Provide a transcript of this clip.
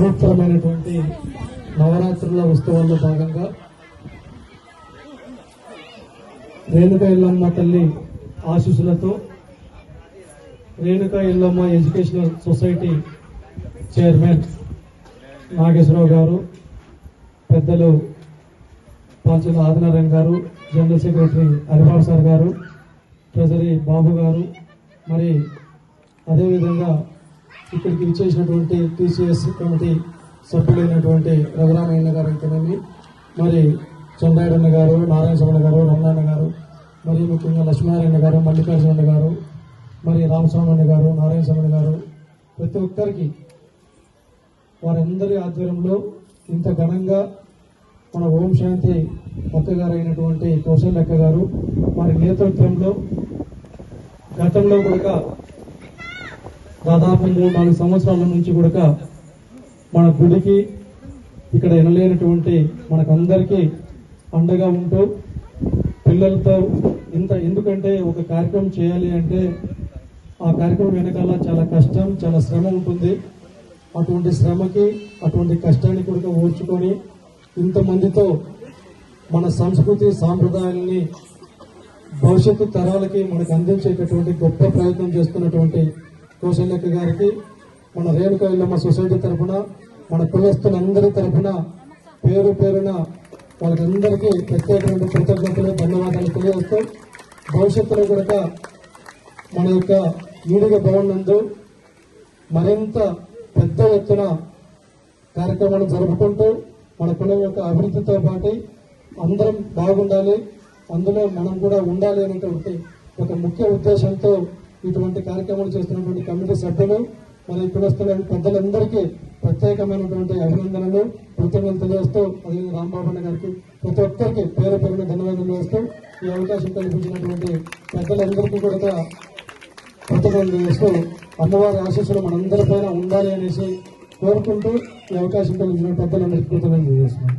పవిత్రమైనటువంటి నవరాత్రుల ఉత్సవాల్లో భాగంగా రేణుక ఇల్లమ్మ తల్లి ఆశీస్సులతో Renuka Yellamma educational society chairman Nageswararao గారు పెద్దలు పాల్చల ఆదినారాయణ గారు జనరల్ సెక్రటరీ హరిబాబు సార్ గారు ట్రెజరీ బాబు గారు మరి అదేవిధంగా ఇక్కడికి విచ్చేసినటువంటి టీసీఎస్ కమిటీ సభ్యులైనటువంటి రఘురామయ్య గారు అయితేనేమి? మరి చంద్రాయుడన్న గారు నారాయణ స్వామి గారు రమణాన్న గారు మరి ముఖ్యంగా లక్ష్మీనారాయణ గారు మల్లికార్జున గారు మరి రామస్వామి గారు నారాయణ స్వామి గారు ప్రతి ఒక్కరికి వారందరి ఆధ్వర్యంలో ఇంత ఘనంగా మన ఓం శాంతి అక్క గారు అయినటువంటి కౌశల్ అక్క గారు వారి నేతృత్వంలో గతంలో కూడా దాదాపు మూడు నాలుగు సంవత్సరాల నుంచి కూడా మన గుడికి ఇక్కడ ఎనలేనటువంటి మనకందరికీ అండగా ఉంటూ పిల్లలతో ఇంత ఎందుకంటే ఒక కార్యక్రమం చేయాలి అంటే ఆ కార్యక్రమం వెనకాల చాలా కష్టం చాలా శ్రమ ఉంటుంది. అటువంటి శ్రమకి అటువంటి కష్టాన్ని కూడా ఓర్చుకొని ఇంతమందితో మన సంస్కృతి సాంప్రదాయాల్ని భవిష్యత్తు తరాలకి మనకు అందించేటటువంటి గొప్ప ప్రయత్నం చేస్తున్నటువంటి కౌశల్యక్క గారికి మన రేణుక ఇల్లమ్మ సొసైటీ తరఫున మన కులస్తులందరి తరఫున పేరు పేరున వాళ్ళకందరికీ ప్రత్యేకమైన కృతజ్ఞతలు ధన్యవాదాలు తెలియజేస్తూ భవిష్యత్తులో కూడా మన యొక్క ఈడిగ భవన్ నందు మరింత పెద్ద ఎత్తున కార్యక్రమాలు జరుపుకుంటూ మన కులం యొక్క అభివృద్ధితో పాటు అందరం బాగుండాలి అందులో మనం కూడా ఉండాలి అనేటువంటి ఒక ముఖ్య ఉద్దేశంతో ఇటువంటి కార్యక్రమాలు చేస్తున్నటువంటి కమిటీ సభ్యులు మరి కులస్తుల పెద్దలందరికీ ప్రత్యేకమైనటువంటి అభినందనలు కృతజ్ఞతలు తెలియజేస్తూ అదే రాంబాబు గారికి ప్రతి ఒక్కరికి పేరు పేరున ధన్యవాదాలు వేస్తూ ఈ అవకాశం కల్పించినటువంటి పెద్దలందరికీ కూడా కృతజ్ఞతలు చేస్తూ అమ్మవారి ఆశీస్సులు మనందరిపైన ఉండాలి అనేసి కోరుకుంటూ ఈ అవకాశం కలిగిన పెద్దలందరికీ కృతజ్ఞతలు చేస్తున్నాను